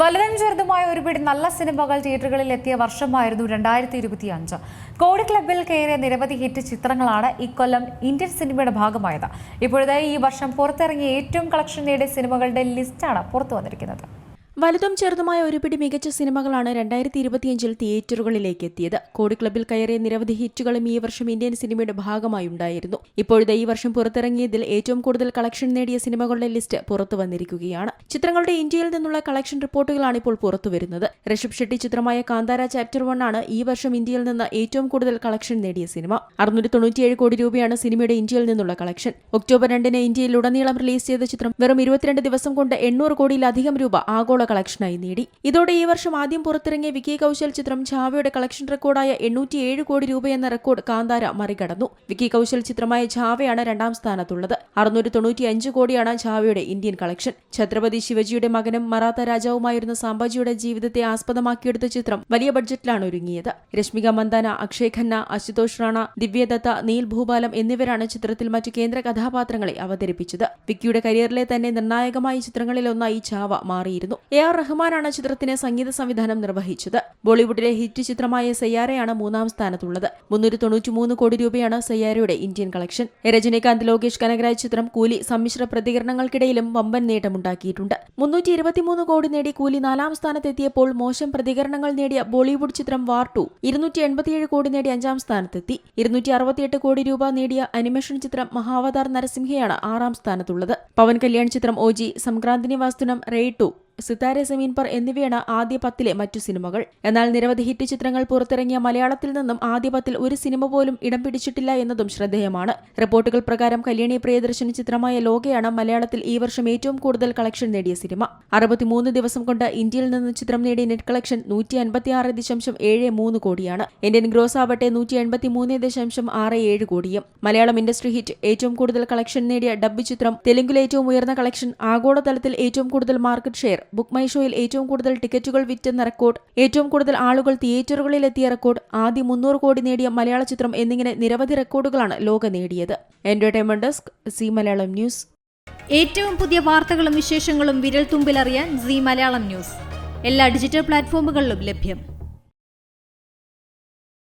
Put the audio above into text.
വലുതും ചെറുതുമായ ഒരുപിടി നല്ല സിനിമകൾ തിയേറ്ററുകളിൽ എത്തിയ വർഷമായിരുന്നു രണ്ടായിരത്തി ഇരുപത്തി അഞ്ച് കോടി ക്ലബിൽ കയറിയ നിരവധി ഹിറ്റ് ചിത്രങ്ങളാണ് ഇക്കൊല്ലം ഇന്ത്യൻ സിനിമയുടെ ഭാഗമായത്. ഇപ്പോഴത്തെ ഈ വർഷം പുറത്തിറങ്ങിയ ഏറ്റവും കളക്ഷൻ നേടിയ സിനിമകളുടെ ലിസ്റ്റാണ് പുറത്തു വന്നിരിക്കുന്നത്. വലുതും ചെറുതുമായ ഒരുപിടി മികച്ച സിനിമകളാണ് രണ്ടായിരത്തി ഇരുപത്തിയഞ്ചിൽ തിയേറ്ററുകളിലേക്ക് എത്തിയത് കോടി ക്ലബിൽ കയറിയ നിരവധി ഹിറ്റുകളും ഈ വർഷം ഇന്ത്യൻ സിനിമയുടെ ഭാഗമായി ഉണ്ടായിരുന്നു ഇപ്പോഴത്തെ ഈ വർഷം പുറത്തിറങ്ങിയതിൽ ഏറ്റവും കൂടുതൽ കളക്ഷൻ നേടിയ സിനിമകളുടെ ലിസ്റ്റ് പുറത്തു വന്നിരിക്കുകയാണ്. ചിത്രങ്ങളുടെ ഇന്ത്യയിൽ നിന്നുള്ള കളക്ഷൻ റിപ്പോർട്ടുകളാണ് ഇപ്പോൾ പുറത്തുവരുന്നത് ഋഷഭ് ഷെട്ടി ചിത്രമായ കാന്താര ചാപ്റ്റർ വൺ ആണ് ഈ വർഷം ഇന്ത്യയിൽ നിന്ന് ഏറ്റവും കൂടുതൽ കളക്ഷൻ നേടിയ സിനിമ. അറുന്നൂറ്റി തൊണ്ണൂറ്റിയേഴ് കോടി രൂപയാണ് സിനിമയുടെ ഇന്ത്യയിൽ നിന്നുള്ള കളക്ഷൻ. ഒക്ടോബർ രണ്ടിന് ഇന്ത്യയിൽ ഉടനീളം റിലീസ് ചെയ്ത ചിത്രം വെറും ഇരുപത്തിരണ്ട് ദിവസം കൊണ്ട് എണ്ണൂറ് കോടിയിലധികം രൂപ ആഗോള കളക്ഷനായി നേടി. ഇതോടെ ഈ വർഷം ആദ്യം പുറത്തിറങ്ങിയ വിക്കി കൗശൽ ചിത്രം ഝാവയുടെ കളക്ഷൻ റെക്കോർഡായ എണ്ണൂറ്റിയേഴ് കോടി രൂപ എന്ന റെക്കോർഡ് കാന്താര മറികടന്നു. വിക്കി കൗശൽ ചിത്രമായ ഝാവയാണ് രണ്ടാം സ്ഥാനത്തുള്ളത്. അറുന്നൂറ്റി തൊണ്ണൂറ്റിയഞ്ച് കോടിയാണ് ഝാവയുടെ ഇന്ത്യൻ കളക്ഷൻ. ഛത്രപതി ശിവജിയുടെ മകനും മറാത്ത രാജാവുമായിരുന്ന സാംബാജിയുടെ ജീവിതത്തെ ആസ്പദമാക്കിയെടുത്ത ചിത്രം വലിയ ബഡ്ജറ്റിലാണ് ഒരുങ്ങിയത്. രശ്മിക മന്ദാന അക്ഷയ് ഖന്ന അശുതോഷ് റാണ ദിവ്യദത്ത നീൽ ഭൂപാലം എന്നിവരാണ് ചിത്രത്തിൽ മറ്റു കേന്ദ്ര കഥാപാത്രങ്ങളെ അവതരിപ്പിച്ചത്. വിക്കിയുടെ കരിയറിലെ തന്നെ നിർണായകമായ ചിത്രങ്ങളിലൊന്നായി ഛാവ മാറിയിരുന്നു. എ ആർ റഹ്മാനാണ് ചിത്രത്തിന് സംഗീത സംവിധാനം നിർവഹിച്ചത്. ബോളിവുഡിലെ ഹിറ്റ് ചിത്രമായ സയ്യാരയാണ് മൂന്നാം സ്ഥാനത്തുള്ളത്. മുന്നൂറ്റി തൊണ്ണൂറ്റിമൂന്ന് കോടി രൂപയാണ് സയ്യാരയുടെ ഇന്ത്യൻ കളക്ഷൻ. രജനീകാന്ത് ലോകേഷ് കനകരാജ് ചിത്രം കൂലി സമ്മിശ്ര പ്രതികരണങ്ങൾക്കിടയിലും വമ്പൻ നേട്ടമുണ്ടാക്കിയിട്ടുണ്ട്. മുന്നൂറ്റി ഇരുപത്തിമൂന്ന് കോടി നേടി കൂലി നാലാം സ്ഥാനത്തെത്തിയപ്പോൾ മോശം പ്രതികരണങ്ങൾ നേടിയ ബോളിവുഡ് ചിത്രം വാർ ടു ഇരുന്നൂറ്റി എൺപത്തിയേഴ് കോടി നേടി അഞ്ചാം സ്ഥാനത്തെത്തി. ഇരുന്നൂറ്റി അറുപത്തിയെട്ട് കോടി രൂപ നേടിയ അനിമേഷൻ ചിത്രം മഹാവതാർ നരസിംഹയാണ് ആറാം സ്ഥാനത്തുള്ളത്. പവൻ കല്യാൺ ചിത്രം ഒ ജി സംക്രാന്തിനി വാസ്തുനം റെയ് ടു സിതാരെ സമീൻ പർ എന്നിവയാണ് ആദ്യ പത്തിലെ മറ്റു സിനിമകൾ. എന്നാൽ നിരവധി ഹിറ്റ് ചിത്രങ്ങൾ പുറത്തിറങ്ങിയ മലയാളത്തിൽ നിന്നും ആദ്യ പത്തിൽ ഒരു സിനിമ പോലും ഇടം പിടിച്ചിട്ടില്ല എന്നതും ശ്രദ്ധേയമാണ്. റിപ്പോർട്ടുകൾ പ്രകാരം കല്യാണി പ്രിയദർശൻ ചിത്രമായ ലോകയാണ് മലയാളത്തിൽ ഈ വർഷം ഏറ്റവും കൂടുതൽ കളക്ഷൻ നേടിയ സിനിമ. അറുപത്തിമൂന്ന് ദിവസം കൊണ്ട് ഇന്ത്യയിൽ നിന്ന് ചിത്രം നേടിയ നെറ്റ് കളക്ഷൻ നൂറ്റി അൻപത്തിയാറ് ദശാംശം ഏഴ് മൂന്ന് കോടിയാണ്. ഇന്ത്യൻ ഗ്രോസ് ആവട്ടെ നൂറ്റി എൺപത്തി മൂന്ന് ദശാംശം ആറ് ഏഴ് കോടിയും. മലയാളം ഇൻഡസ്ട്രി ഹിറ്റ് ഏറ്റവും കൂടുതൽ കളക്ഷൻ നേടിയ ഡബ്ബ് ചിത്രം തെലുങ്കിൽ ഏറ്റവും ഉയർന്ന കളക്ഷൻ ആഗോളതലത്തിൽ ഏറ്റവും കൂടുതൽ മാർക്കറ്റ് ഷെയർ ബുക്ക് മൈ ഷോയിൽ ഏറ്റവും കൂടുതൽ ടിക്കറ്റുകൾ വിറ്റെന്ന റെക്കോർഡ് ഏറ്റവും കൂടുതൽ ആളുകൾ തിയേറ്ററുകളിൽ എത്തിയ റെക്കോർഡ് ആദ്യ മുന്നൂറ് കോടി നേടിയ മലയാള ചിത്രം എന്നിങ്ങനെ നിരവധി റെക്കോർഡുകളാണ് ലോക നേടിയത്. Entertainment desk Zee Malayalam news. ഏറ്റവും പുതിയ വാർത്തകളും വിശേഷങ്ങളും വിരൽ തുമ്പിലറിയാൻ സി മലയാളം ന്യൂസ്. എല്ലാ ഡിജിറ്റൽ പ്ലാറ്റ്ഫോമുകളിലും ലഭ്യം.